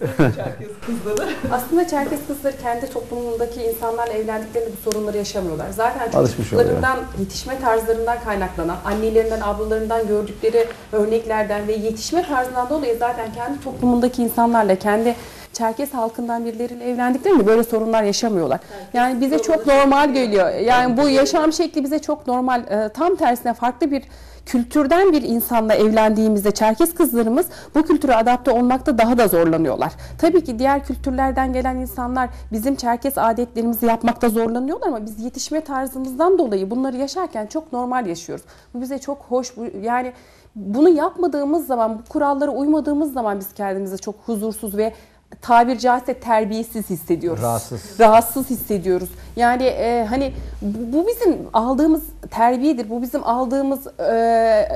Çerkez kızları. Aslında Çerkes kızları kendi toplumundaki insanlarla evlendiklerinde bu sorunları yaşamıyorlar. Zaten çocuklarından, yetişme tarzlarından kaynaklanan, annelerinden, ablalarından gördükleri örneklerden ve yetişme tarzından dolayı zaten kendi toplumundaki insanlarla, kendi Çerkes halkından birileriyle evlendiklerinde böyle sorunlar yaşamıyorlar. Yani bize çok normal geliyor. Yani bu yaşam şekli bize çok normal. Ee, Tam tersine farklı bir kültürden bir insanla evlendiğimizde Çerkes kızlarımız bu kültüre adapte olmakta daha da zorlanıyorlar. Tabii ki diğer kültürlerden gelen insanlar bizim Çerkes adetlerimizi yapmakta zorlanıyorlar ama biz yetişme tarzımızdan dolayı bunları yaşarken çok normal yaşıyoruz. Bu bize çok hoş. Yani bunu yapmadığımız zaman, bu kurallara uymadığımız zaman biz kendimizi çok huzursuz ve tabir caizse terbiyesiz hissediyoruz. Rahatsız. Rahatsız hissediyoruz. Yani e, hani bu bu bizim aldığımız terbiyedir. Bu bizim aldığımız, e,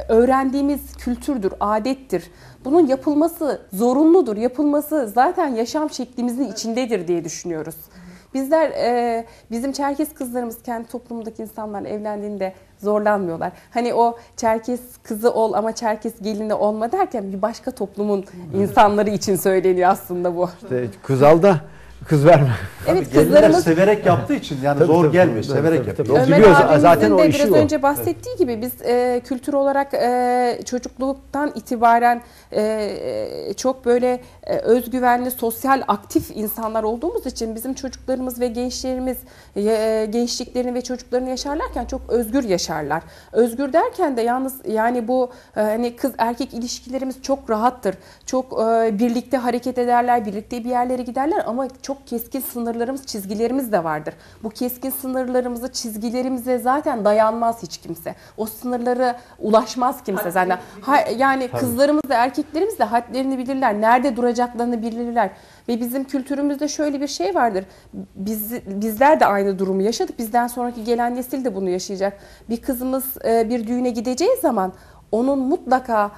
öğrendiğimiz kültürdür, adettir. Bunun yapılması zorunludur. Yapılması zaten yaşam şeklimizin içindedir diye düşünüyoruz. Bizler, e, bizim Çerkes kızlarımız kendi toplumundaki insanlarla evlendiğinde zorlanmıyorlar. Hani o Çerkes kızı ol ama Çerkes gelini olma derken bir başka toplumun insanları için söyleniyor aslında bu. İşte kız al da kız verme. Evet kızlarımız severek yaptığı için yani Tabii, zor tabii, gelmiyor, tabii, severek tabii, yapıyor. O Ömer biliyor abimizin zaten o de işi biraz o. önce bahsettiği gibi biz e, kültür olarak e, çocukluktan itibaren e, çok böyle e, özgüvenli, sosyal, aktif insanlar olduğumuz için bizim çocuklarımız ve gençlerimiz e, gençliklerini ve çocuklarını yaşarlarken çok özgür yaşarlar. Özgür derken de yalnız yani bu e, hani kız erkek ilişkilerimiz çok rahattır. Çok e, birlikte hareket ederler, birlikte bir yerlere giderler ama çok keskin sınırlarımız, çizgilerimiz de vardır. Bu keskin sınırlarımızı, çizgilerimize zaten dayanmaz hiç kimse. O sınırları ulaşmaz kimse zaten. Ha, yani kızlarımız da erkeklerimiz de hadlerini bilirler. Nerede duracaklarını bilirler. Ve bizim kültürümüzde şöyle bir şey vardır. Biz, bizler de aynı durumu yaşadık. Bizden sonraki gelen nesil de bunu yaşayacak. Bir kızımız e, bir düğüne gideceği zaman onun mutlaka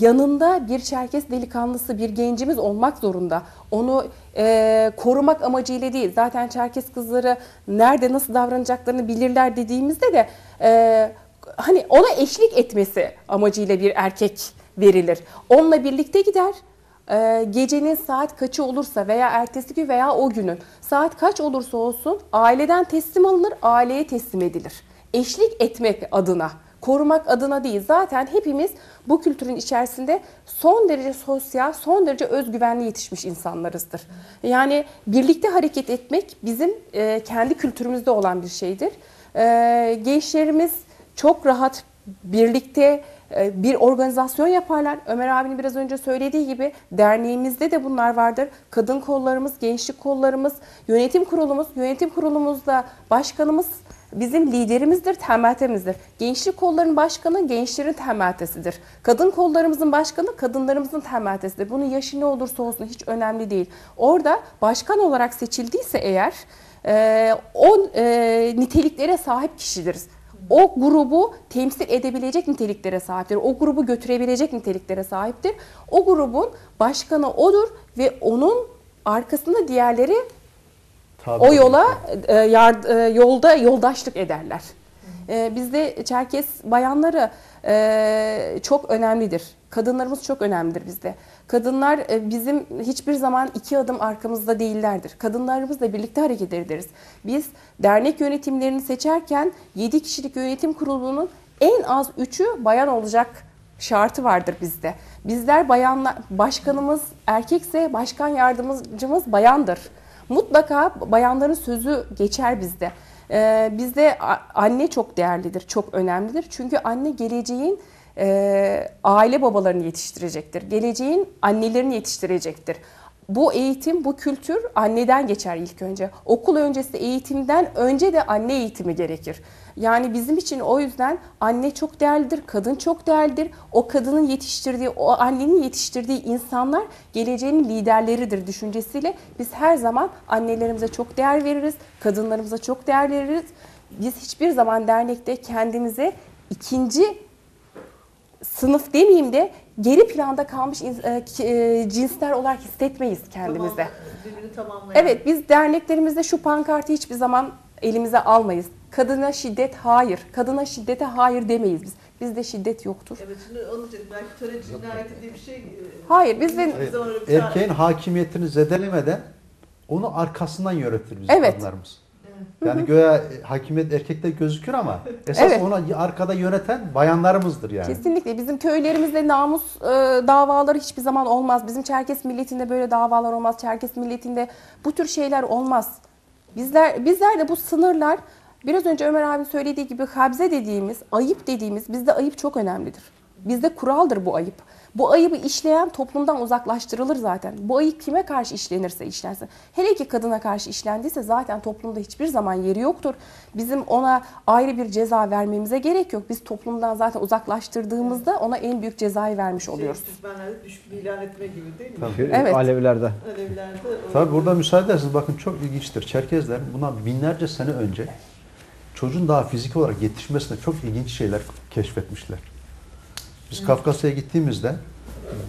yanında bir Çerkes delikanlısı, bir gencimiz olmak zorunda. Onu e, korumak amacıyla değil. Zaten Çerkes kızları nerede nasıl davranacaklarını bilirler dediğimizde de e, hani ona eşlik etmesi amacıyla bir erkek verilir. Onunla birlikte gider. E, gecenin saat kaçı olursa veya ertesi gün veya o günün saat kaç olursa olsun aileden teslim alınır, aileye teslim edilir. Eşlik etmek adına korumak adına değil. Zaten hepimiz bu kültürün içerisinde son derece sosyal, son derece özgüvenli yetişmiş insanlarızdır. Yani birlikte hareket etmek bizim e, kendi kültürümüzde olan bir şeydir. E, gençlerimiz çok rahat birlikte e, bir organizasyon yaparlar. Ömer abinin biraz önce söylediği gibi derneğimizde de bunlar vardır. Kadın kollarımız, gençlik kollarımız, yönetim kurulumuz, yönetim kurulumuzda başkanımız bizim liderimizdir, temeltemizdir. Gençlik kollarının başkanı gençlerin temeltesidir. Kadın kollarımızın başkanı kadınlarımızın temeltesidir. Bunun yaşı ne olursa olsun hiç önemli değil. Orada başkan olarak seçildiyse eğer e, o e, niteliklere sahip kişileriz. O grubu temsil edebilecek niteliklere sahiptir. O grubu götürebilecek niteliklere sahiptir. O grubun başkanı odur ve onun arkasında diğerleri Tabii. o yola e, yard- e, yolda yoldaşlık ederler. E, Bizde Çerkes bayanları e, çok önemlidir. Kadınlarımız çok önemlidir bizde. Kadınlar e, bizim hiçbir zaman iki adım arkamızda değillerdir. Kadınlarımızla birlikte hareket ederiz. Biz dernek yönetimlerini seçerken 7 kişilik yönetim kurulunun en az 3'ü bayan olacak şartı vardır bizde. Bizler bayanlar, başkanımız erkekse başkan yardımcımız bayandır. Mutlaka bayanların sözü geçer bizde. Ee, bizde anne çok değerlidir, çok önemlidir. Çünkü anne geleceğin e, aile babalarını yetiştirecektir. Geleceğin annelerini yetiştirecektir. Bu eğitim, bu kültür anneden geçer ilk önce. Okul öncesi eğitimden önce de anne eğitimi gerekir. Yani bizim için o yüzden anne çok değerlidir, kadın çok değerlidir. O kadının yetiştirdiği, o annenin yetiştirdiği insanlar geleceğin liderleridir düşüncesiyle biz her zaman annelerimize çok değer veririz, kadınlarımıza çok değer veririz. Biz hiçbir zaman dernekte kendimize ikinci sınıf demeyeyim de geri planda kalmış e, e, cinsler olarak hissetmeyiz kendimize. Tamam. Evet biz derneklerimizde şu pankartı hiçbir zaman elimize almayız. Kadına şiddet hayır. Kadına şiddete hayır demeyiz biz. Bizde şiddet yoktur. Evet şimdi onun için belki töre cinayeti diye bir şey. e, Hayır biz de bizim zaman öyle bir şey- Erkeğin hakimiyetini zedelemeden onu arkasından yönetir bizim Evet. kadınlarımız. Yani göğe e, hakimiyet erkekte gözükür ama esas Evet. onu arkada yöneten bayanlarımızdır yani. Kesinlikle bizim köylerimizde namus e, davaları hiçbir zaman olmaz. Bizim Çerkes milletinde böyle davalar olmaz. Çerkes milletinde bu tür şeyler olmaz. Bizler bizler de bu sınırlar biraz önce Ömer abi söylediği gibi habze dediğimiz, ayıp dediğimiz bizde ayıp çok önemlidir. Bizde kuraldır bu ayıp. Bu ayıbı işleyen toplumdan uzaklaştırılır zaten. Bu ayıp kime karşı işlenirse işlensin. Hele ki kadına karşı işlendiyse zaten toplumda hiçbir zaman yeri yoktur. Bizim ona ayrı bir ceza vermemize gerek yok. Biz toplumdan zaten uzaklaştırdığımızda ona en büyük cezayı vermiş Şey, oluyoruz. Türkmenlerde düşkün ilan etme gibi değil mi? Tabii. Evet. Alevlerde. Alevlerde Tabii burada müsaade ederseniz bakın çok ilginçtir. Çerkezler bundan binlerce sene önce çocuğun daha fizik olarak yetişmesine çok ilginç şeyler keşfetmişler. Biz Kafkasya'ya gittiğimizde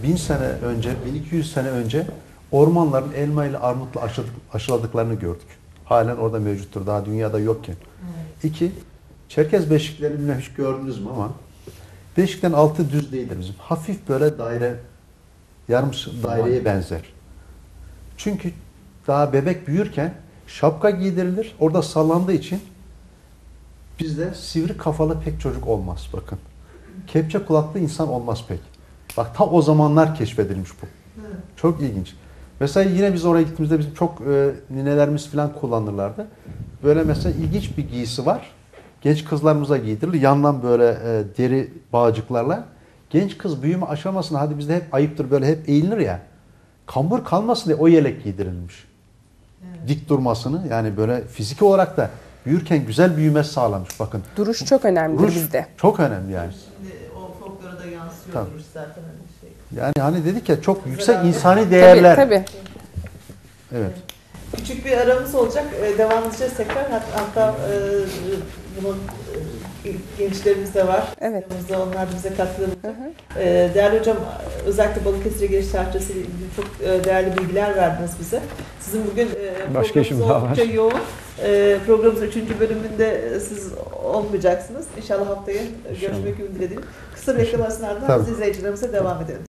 bin sene önce, 1200 sene önce ormanların elma ile armutla aşıladık- aşıladıklarını gördük. Halen orada mevcuttur. Daha dünyada yokken. İki, Çerkez beşiklerini bilmem hiç gördünüz mü ama beşiklerin altı düz değildir bizim. Hafif böyle daire, yarım daireye benzer. Çünkü daha bebek büyürken şapka giydirilir. Orada sallandığı için bizde sivri kafalı pek çocuk olmaz bakın. Kepçe kulaklı insan olmaz pek. Bak ta o zamanlar keşfedilmiş bu. Evet. Çok ilginç. Mesela yine biz oraya gittiğimizde bizim çok e, ninelerimiz falan kullanırlardı. Böyle mesela ilginç bir giysi var. Genç kızlarımıza giydirilir. Yandan böyle e, deri bağcıklarla. Genç kız büyüme aşamasına hadi bizde hep ayıptır böyle hep eğilir ya. Kambur kalmasın diye o yelek giydirilmiş. Evet. Dik durmasını yani böyle fiziki olarak da büyürken güzel büyümesi sağlamış bakın. Duruş çok önemlidir Ruj bizde. çok önemli yani. Şimdi o folklora da yansıyor Tabii. duruş zaten hani şey. Yani hani dedik ya çok yüksek Tabii, insani değerler. Tabii tabii. Evet. Küçük bir aramız olacak. Ee, Devam edeceğiz tekrar. Hat- Hatta e, bunun e, gençlerimiz de var. Evet. Yanımızda onlar da bize hı. Ee, Değerli hocam özellikle Balıkesir'e giriş tarihçesiyle ilgili çok e, değerli bilgiler verdiniz bize. Sizin bugün e, Başka programınız işim var. oldukça yoğun. E, Programımızın 3. bölümünde siz olmayacaksınız. İnşallah haftaya görüşmek ümidiyle. Kısa bir reklam biz izleyicilerimize devam edelim.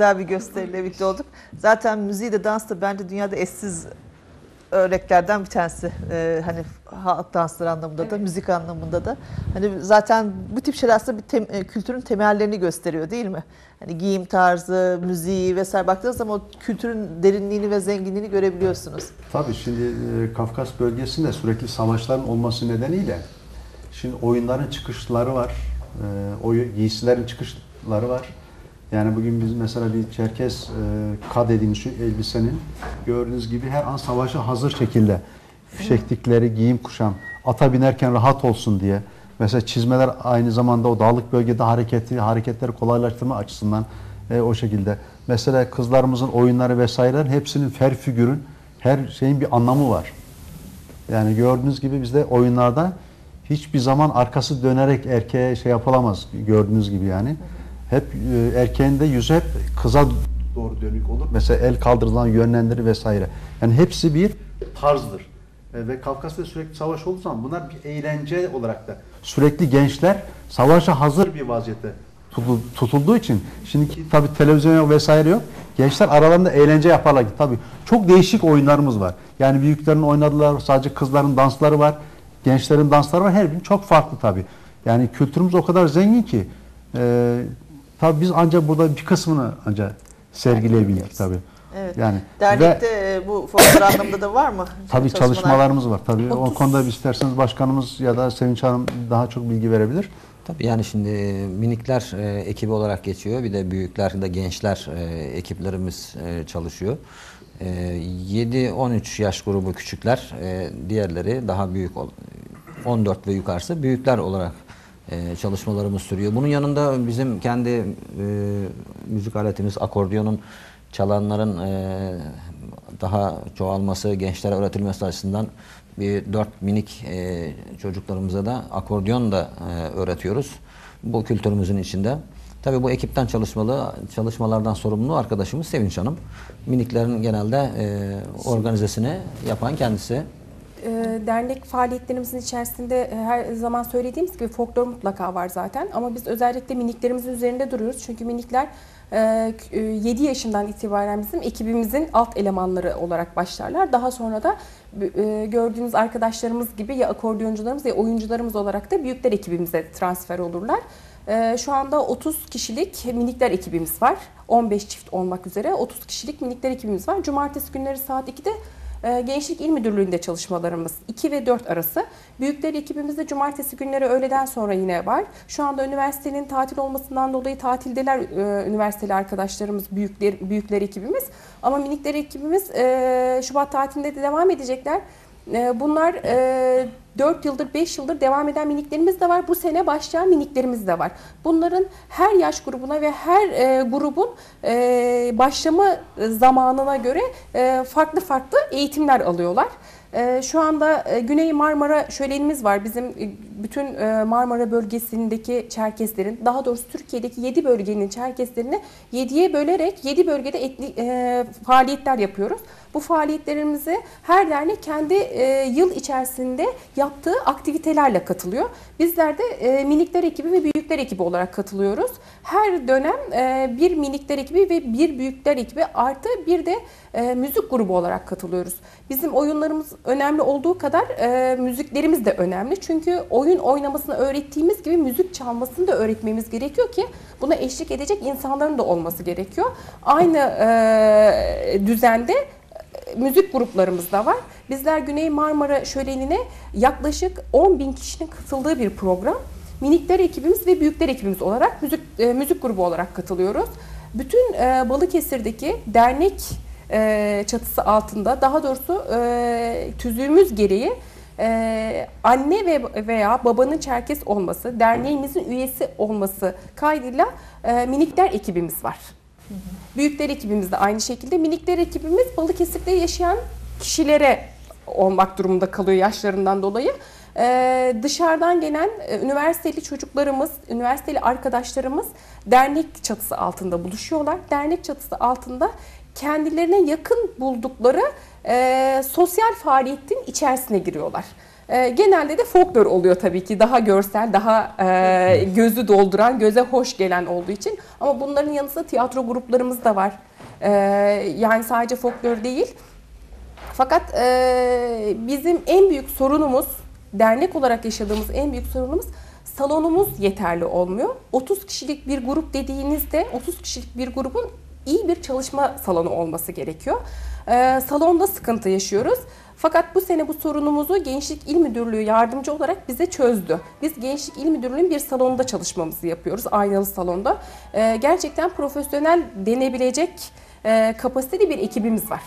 Güzel bir gösteriyle birlikte olduk. Zaten müziği de dans da bence dünyada eşsiz örneklerden bir tanesi. Ee, hani halk dansları anlamında da, müzik anlamında da. Hani zaten bu tip şeyler aslında bir tem- e, kültürün temellerini gösteriyor değil mi? Hani giyim tarzı, müziği vesaire baktığınız zaman o kültürün derinliğini ve zenginliğini görebiliyorsunuz. Tabii şimdi e, Kafkas bölgesinde sürekli savaşların olması nedeniyle şimdi oyunların çıkışları var. E, oy, giysilerin çıkışları var. Yani bugün biz mesela bir Çerkes e, ka dediğimiz şu elbisenin gördüğünüz gibi her an savaşa hazır şekilde fişektikleri giyim kuşam ata binerken rahat olsun diye mesela çizmeler aynı zamanda o dağlık bölgede hareketi hareketleri kolaylaştırma açısından e, o şekilde. Mesela kızlarımızın oyunları vesaireler hepsinin fer figürün her şeyin bir anlamı var. Yani gördüğünüz gibi bizde oyunlarda hiçbir zaman arkası dönerek erkeğe şey yapılamaz gördüğünüz gibi yani. Hep e, erkeğin de yüzü hep kıza doğru dönük olur. Mesela el kaldırılan yönlendirir vesaire. Yani hepsi bir tarzdır. E, Ve Kafkas'ta sürekli savaş olduğu zaman bunlar bir eğlence olarak da sürekli gençler savaşa hazır bir vaziyette tutul- tutulduğu için şimdiki tabii televizyon yok vesaire yok. Gençler aralarında eğlence yaparlar. Tabii çok değişik oyunlarımız var. Yani büyüklerin oynadılar, sadece kızların dansları var. Gençlerin dansları var. Her bir çok farklı tabii. Yani kültürümüz o kadar zengin ki e, tabii biz ancak burada bir kısmını ancak sergileyebildik tabii. Evet. Yani Dernekte ve e, bu folklor anlamında da var mı? tabii Çalışmalar? çalışmalarımız var tabii. O 30 konuda isterseniz başkanımız ya da Sevinç Hanım daha çok bilgi verebilir. Tabii yani şimdi minikler e, ekibi olarak geçiyor. Bir de büyükler de gençler e, ekiplerimiz e, çalışıyor. E, 7-13 yaş grubu küçükler, e, diğerleri daha büyük, ol- 14 ve yukarısı büyükler olarak e, çalışmalarımız sürüyor. Bunun yanında bizim kendi e, müzik aletimiz akordiyonun çalanların e, daha çoğalması, gençlere öğretilmesi açısından bir dört minik e, çocuklarımıza da akordeon da e, öğretiyoruz. Bu kültürümüzün içinde. Tabii bu ekipten çalışmalı, çalışmalardan sorumlu arkadaşımız Sevinç Hanım. Miniklerin genelde e, organizesini yapan kendisi. E, dernek faaliyetlerimizin içerisinde e, her zaman söylediğimiz gibi folklor mutlaka var zaten. Ama biz özellikle miniklerimizin üzerinde duruyoruz. Çünkü minikler e, k- e, 7 yaşından itibaren bizim ekibimizin alt elemanları olarak başlarlar. Daha sonra da e, gördüğünüz arkadaşlarımız gibi ya akordeoncularımız ya oyuncularımız olarak da büyükler ekibimize transfer olurlar. E, Şu anda 30 kişilik minikler ekibimiz var. 15 çift olmak üzere 30 kişilik minikler ekibimiz var. Cumartesi günleri saat 2'de ee, Gençlik İl Müdürlüğü'nde çalışmalarımız 2 ve 4 arası. Büyükler ekibimizde cumartesi günleri öğleden sonra yine var. Şu anda üniversitenin tatil olmasından dolayı tatildeler e, üniversiteli arkadaşlarımız, büyükler, büyükler ekibimiz. Ama minikler ekibimiz e, Şubat tatilinde de devam edecekler. E, bunlar e, 4 yıldır, 5 yıldır devam eden miniklerimiz de var. Bu sene başlayan miniklerimiz de var. Bunların her yaş grubuna ve her e, grubun e, başlama zamanına göre e, farklı farklı eğitimler alıyorlar. Şu anda Güney Marmara şölenimiz var. Bizim bütün e, Marmara bölgesindeki Çerkeslerin, daha doğrusu Türkiye'deki 7 bölgenin Çerkeslerini 7'ye bölerek 7 bölgede etli, e, faaliyetler yapıyoruz. Bu faaliyetlerimize her dernek kendi e, yıl içerisinde yaptığı aktivitelerle katılıyor. Bizler de e, minikler ekibi ve büyükler ekibi olarak katılıyoruz. Her dönem e, bir minikler ekibi ve bir büyükler ekibi artı bir de e, müzik grubu olarak katılıyoruz. Bizim oyunlarımız önemli olduğu kadar e, müziklerimiz de önemli. Çünkü oyun oynamasını öğrettiğimiz gibi müzik çalmasını da öğretmemiz gerekiyor ki buna eşlik edecek insanların da olması gerekiyor. Aynı e, düzende müzik gruplarımız da var. Bizler Güney Marmara Şöleni'ne yaklaşık 10 bin kişinin katıldığı bir program. Minikler ekibimiz ve büyükler ekibimiz olarak müzik e, müzik grubu olarak katılıyoruz. Bütün e, Balıkesir'deki dernek e, çatısı altında daha doğrusu e, tüzüğümüz gereği e, anne ve veya babanın Çerkes olması, derneğimizin üyesi olması kaydıyla e, minikler ekibimiz var. Büyükler ekibimiz de aynı şekilde. Minikler ekibimiz Balıkesir'de yaşayan kişilere olmak durumunda kalıyor yaşlarından dolayı. Ee, dışarıdan gelen e, üniversiteli çocuklarımız, üniversiteli arkadaşlarımız dernek çatısı altında buluşuyorlar. Dernek çatısı altında kendilerine yakın buldukları e, sosyal faaliyetin içerisine giriyorlar. E, genelde de folklor oluyor tabii ki. Daha görsel, daha e, gözü dolduran, göze hoş gelen olduğu için. Ama bunların yanı sıra tiyatro gruplarımız da var. E, yani sadece folklor değil. Fakat e, bizim en büyük sorunumuz, dernek olarak yaşadığımız en büyük sorunumuz salonumuz yeterli olmuyor. 30 kişilik bir grup dediğinizde 30 kişilik bir grubun iyi bir çalışma salonu olması gerekiyor. E, salonda sıkıntı yaşıyoruz. Fakat bu sene bu sorunumuzu Gençlik İl Müdürlüğü yardımcı olarak bize çözdü. Biz Gençlik İl Müdürlüğü'nün bir salonunda çalışmamızı yapıyoruz. Aynalı salonda. E, gerçekten profesyonel denebilecek e, kapasiteli bir ekibimiz var.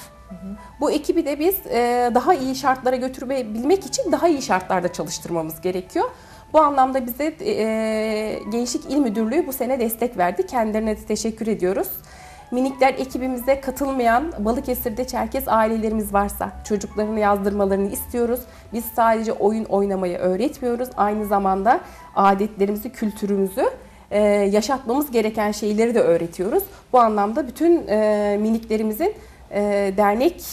Bu ekibi de biz e, daha iyi şartlara götürebilmek için daha iyi şartlarda çalıştırmamız gerekiyor. Bu anlamda bize e, Gençlik İl Müdürlüğü bu sene destek verdi. Kendilerine de teşekkür ediyoruz. Minikler ekibimize katılmayan Balıkesir'de Çerkez ailelerimiz varsa çocuklarını yazdırmalarını istiyoruz. Biz sadece oyun oynamayı öğretmiyoruz. Aynı zamanda adetlerimizi, kültürümüzü e, yaşatmamız gereken şeyleri de öğretiyoruz. Bu anlamda bütün e, miniklerimizin e, dernek